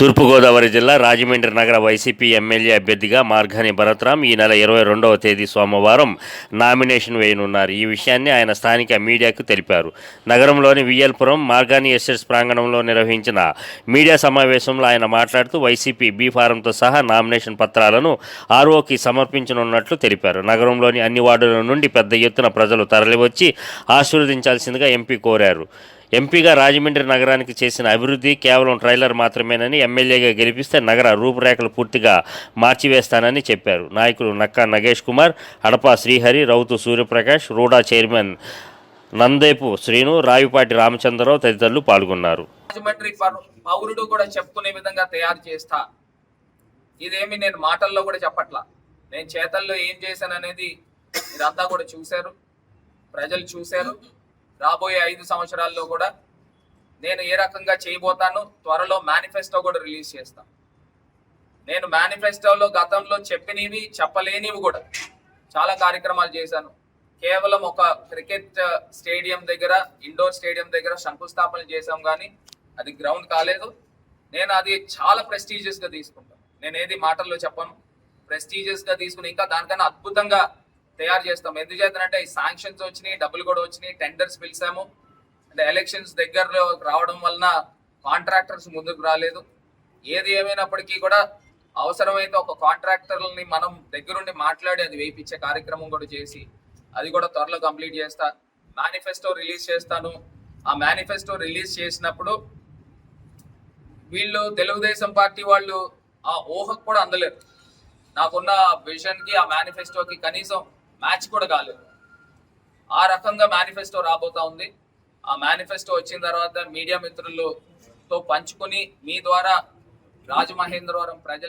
తూర్పుగోదావరి జిల్లా రాజమండ్రి నగర YCP MLA అభ్యర్థిగా మార్గాని భరత్రామ్ ఈ నెల ఇరవై రెండవ తేదీ సోమవారం నామినేషన్ వేయనున్నారు. ఈ విషయాన్ని ఆయన స్థానిక మీడియాకు తెలిపారు. నగరంలోని విఎల్పురం మార్గాని ఎస్టేట్స్ ప్రాంగణంలో నిర్వహించిన మీడియా సమావేశంలో ఆయన మాట్లాడుతూ వైసీపీ బీ ఫారంతో సహా నామినేషన్ పత్రాలను ఆర్ఓకి సమర్పించనున్నట్లు తెలిపారు. నగరంలోని అన్ని వార్డుల నుండి పెద్ద ఎత్తున ప్రజలు తరలివచ్చి ఆశీర్వదించాల్సిందిగా ఎంపీ కోరారు. ఎంపీగా రాజమండ్రి నగరానికి చేసిన అభివృద్ధి కేవలం ట్రైలర్ మాత్రమేనని ఎమ్మెల్యేగా గెలిపిస్తే నగర రూపురేఖలు పూర్తిగా మార్చివేస్తానని చెప్పారు. నాయకులు నక్కా నగేష్ కుమార్ అడపా శ్రీహరి రౌతు సూర్యప్రకాష్ రూడా చైర్మన్ నందేపు శ్రీను రావిపాటి రామచంద్రరావు తదితరులు పాల్గొన్నారు. రాజమండ్రి పౌరుడు కూడా చెప్పుకునే విధంగా తయారు చేస్తా. ఇదేమి నేను మాటల్లో కూడా చెప్పట్లా. నేను చేతల్లో ఏం చేశాననేది మీరంతా కూడా చూశారు. ప్రజలు చూశారు. రాబోయే ఐదు సంవత్సరాల్లో కూడా నేను ఏ రకంగా చేయబోతాను త్వరలో మేనిఫెస్టో కూడా రిలీజ్ చేస్తాను నేను మేనిఫెస్టోలో గతంలో చెప్పినవి చెప్పలేనివి కూడా చాలా కార్యక్రమాలు చేశాను. కేవలం ఒక క్రికెట్ స్టేడియం uh, దగ్గర ఇండోర్ స్టేడియం దగ్గర శంకుస్థాపన చేశాం కానీ అది గ్రౌండ్ కాలేదు. నేను అది చాలా ప్రెస్టీజియస్గా తీసుకుంటాను. నేను ఏది మాటల్లో చెప్పను. ప్రెస్టీజియస్గా తీసుకుని ఇంకా దానికన్నా అద్భుతంగా తయారు చేస్తాం. ఎందుచేతనంటే ఈ శాంక్షన్స్ వచ్చినాయి డబ్బులు కూడా వచ్చినాయి టెండర్స్ పిలిచాము. అంటే ఎలక్షన్స్ దగ్గరలో రావడం వలన కాంట్రాక్టర్స్ ముందుకు రాలేదు. ఏది ఏమైనప్పటికీ కూడా అవసరమైతే ఒక కాంట్రాక్టర్ని మనం దగ్గరుండి మాట్లాడి అది వేయించే కార్యక్రమం కూడా చేసి అది కూడా త్వరలో కంప్లీట్ చేస్తా. మేనిఫెస్టో రిలీజ్ చేస్తాను. ఆ మేనిఫెస్టో రిలీజ్ చేసినప్పుడు వీళ్ళు తెలుగుదేశం పార్టీ వాళ్ళు ఆ ఊహకు కూడా అందలేరు. నాకున్న విజన్కి ఆ మేనిఫెస్టోకి కనీసం మ్యాచ్ కూడా కాలేదు. ఆ రకంగా మేనిఫెస్టో రాబోతా ఉంది. ఆ మేనిఫెస్టో వచ్చిన తర్వాత మీడియా మిత్రులతో పంచుకొని మీ ద్వారా రాజమహేంద్రవరం ప్రజలకి